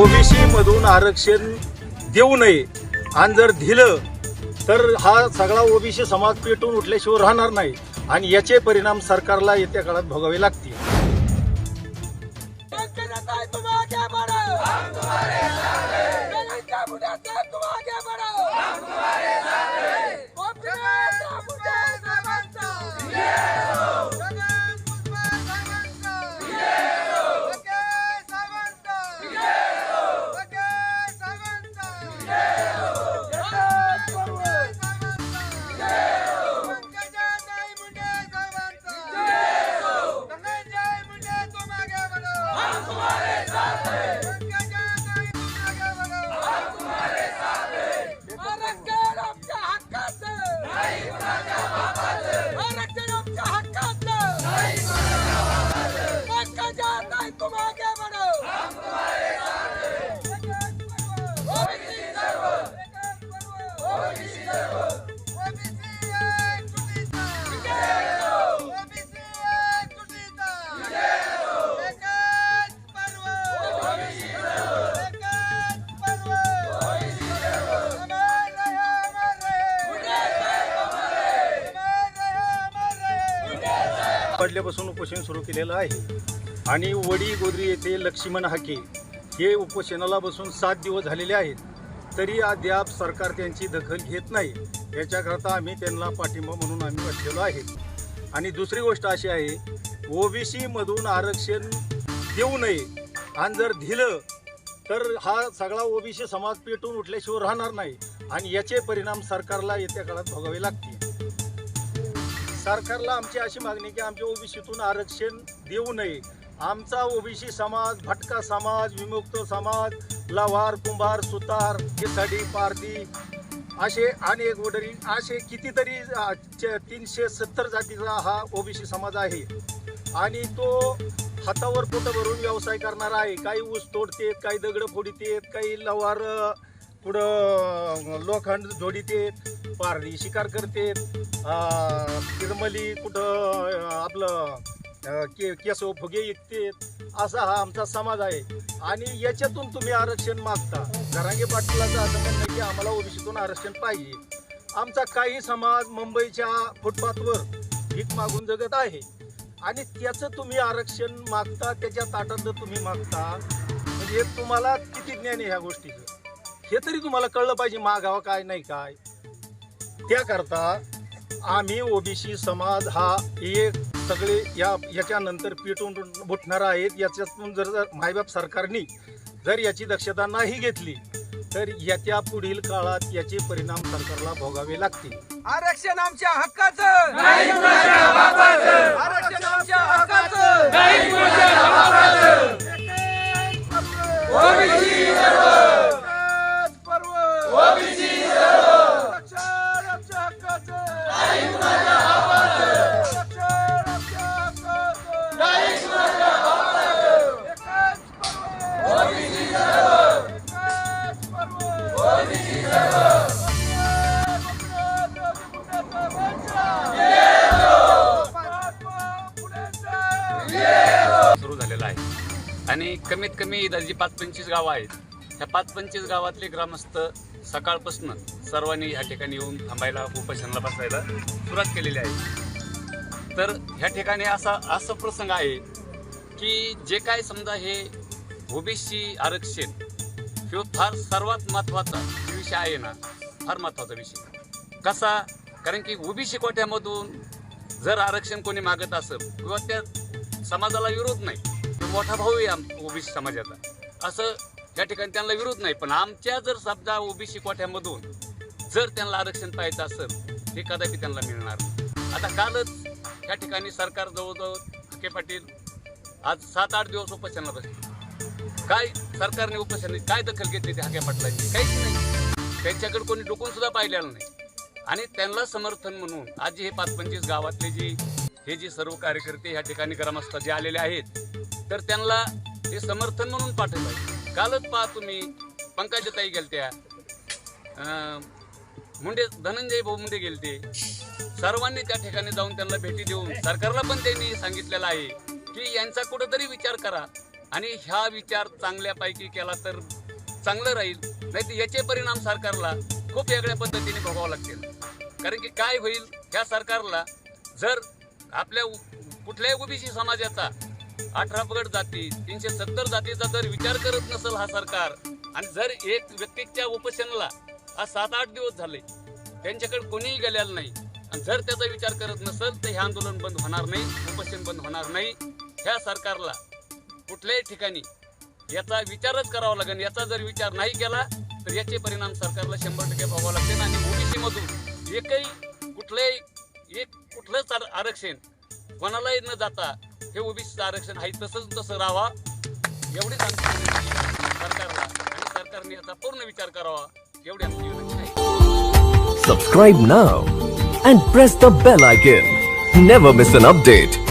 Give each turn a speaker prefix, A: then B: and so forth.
A: OBC मधून आरक्षण देऊ नये आणि जर दिलं तर हा सगळा ओबीसी समाज पेटून उठल्याशिवाय राहणार नाही. आणि याचे परिणाम सरकारला येत्या काळात भोगावे लागतील. पडल्यापासून उपोषण सुरू केलेलं आहे. आणि वडी गोदरी येथे लक्ष्मण हाके हे उपोषणाला बसून सात दिवस झालेले आहेत. तरी अद्याप सरकार त्यांची दखल घेत नाही. याच्याकरता आम्ही त्यांना पाठिंबा म्हणून आम्ही बसलेलो आहे. आणि दुसरी गोष्ट अशी आहे ओबीसीमधून आरक्षण देऊ नये आणि जर दिलं तर हा सगळा ओबीसी समाज पेटून उठल्याशिवाय राहणार नाही. आणि याचे परिणाम सरकारला येत्या काळात भोगावे लागतील. सरकारला आमची अशी मागणी की आमच्या ओबीसीतून आरक्षण देऊ नये. आमचा ओबीसी समाज भटका समाज विमुक्त समाज लवार कुंभार सुतार केसाडी पारधी असे अनेक वडरी असे कितीतरी च- तीनशे सत्तर जातीचा हा ओबीसी समाज आहे. आणि तो हातावर पोटं भरून व्यवसाय करणारा आहे. काही ऊस तोडतेत काही दगडं फोडीतेत काही लवार कुठं लोखंड जोडीतेत पारडी शिकार करतेत तिरमली कुठं आपलं के केसव फुगे विकतेत असा हा आमचा समाज आहे. आणि याच्यातून तुम्ही आरक्षण मागता. घरांगे पाटलाचं असं म्हणणं की आम्हाला ओबीसीतून आरक्षण पाहिजे. आमचा काही समाज मुंबईच्या फुटपाथवर भीक मागून जगत आहे. आणि त्याचं तुम्ही आरक्षण मागता त्याच्या ताटातलं तुम्ही मागता. म्हणजे तुम्हाला किती ज्ञान आहे ह्या गोष्टीचं? हे तरी तुम्हाला कळलं पाहिजे मागावं काय नाही काय. त्याकरता आम्ही ओबीसी समाज हा एक सगळे या याच्यानंतर पेटून उठणार आहेत. याच्यातून जर जर मायबाप सरकारने जर याची दक्षता नाही घेतली तर येत्या पुढील काळात याचे परिणाम सरकारला भोगावे लागतील.
B: आरक्षण आमच्या हक्काचं.
C: झालेला आहे. आणि कमीत कमी जी पाच पंचवीस गावं आहेत. ह्या पाच पंचवीस गावातले ग्रामस्थ सकाळपासून सर्वांनी ह्या ठिकाणी येऊन थांबायला उपोषणाला बसायला सुरुवात केलेली आहे. तर ह्या ठिकाणी असा असं प्रसंग आहे की जे काय समजा हे ओबीसी आरक्षण ह्यो फार सर्वात महत्त्वाचा विषय आहे ना फार महत्त्वाचा विषय. कसा? कारण की ओबीसी कोट्यामधून जर आरक्षण कोणी मागत असेल किंवा त्या समाजाला विरोध नाही मोठा भाऊ आहे आम ओबीसी समाजाचा. असं या ठिकाणी त्यांना विरोध नाही पण आमच्या जर समजा ओबीसी कोठ्यामधून जर त्यांना आरक्षण पाहायचं असेल हे कदापि त्यांना मिळणार आता कालच या ठिकाणी सरकार जवळजवळ हके पाटील आज सात आठ दिवस उपोषणाला बसले. काय सरकारने उपोषण काय दखल घेतली त्या हाक्या पाटलांची काहीच नाही. त्यांच्याकडे कोणी डोकून सुद्धा पाहिलेलं नाही. आणि त्यांना समर्थन म्हणून आज हे पाच पंचवीस गावातले जी हे जे सर्व कार्यकर्ते ह्या ठिकाणी ग्रामस्थ जे आलेले आहेत तर त्यांना ते समर्थन म्हणून पाठवलं कालच पहा तुम्ही पंकजाताई गेलत्या. मुंडे धनंजय भाऊ मुंडे गेलते. सर्वांनी त्या ठिकाणी जाऊन त्यांना भेटी देऊन सरकारला पण त्यांनी सांगितलेलं आहे की यांचा कुठंतरी विचार करा. आणि ह्या विचार चांगल्यापैकी केला तर चांगलं राहील. नाही तर याचे परिणाम सरकारला खूप वेगळ्या पद्धतीने भोगावं लागतील. कारण की काय होईल ह्या सरकारला जर आपल्या उ- कुठल्याही ओबीसी समाजाचा अठरा पगड जाती तीनशे सत्तर जातीचा जर विचार करत नसेल हा सरकार आणि जर एक व्यक्तीच्या उपोषणाला आज सात आठ दिवस झाले त्यांच्याकडे कोणीही गेलेलं नाही आणि जर त्याचा विचार करत नसेल तर हे आंदोलन बंद होणार नाही उपोषण बंद होणार नाही. ह्या सरकारला कुठल्याही ठिकाणी याचा विचारच करावा लागेल. याचा जर विचार नाही केला तर याचे परिणाम सरकारला शंभर टक्के भोगावं लागतील. आणि ओबीसीमधून एकही कुठल्याही एक कुठलंच आर- आरक्षण कोणालाही न जाता हे ओबीसीचं आरक्षण आहे तसंच तसं राहावा. एवढी सरकारला आणि सरकारने याचा पूर्ण विचार करावा. एवढी आमची विनंती आहे.
D: Subscribe now and press the bell icon. Never miss an update.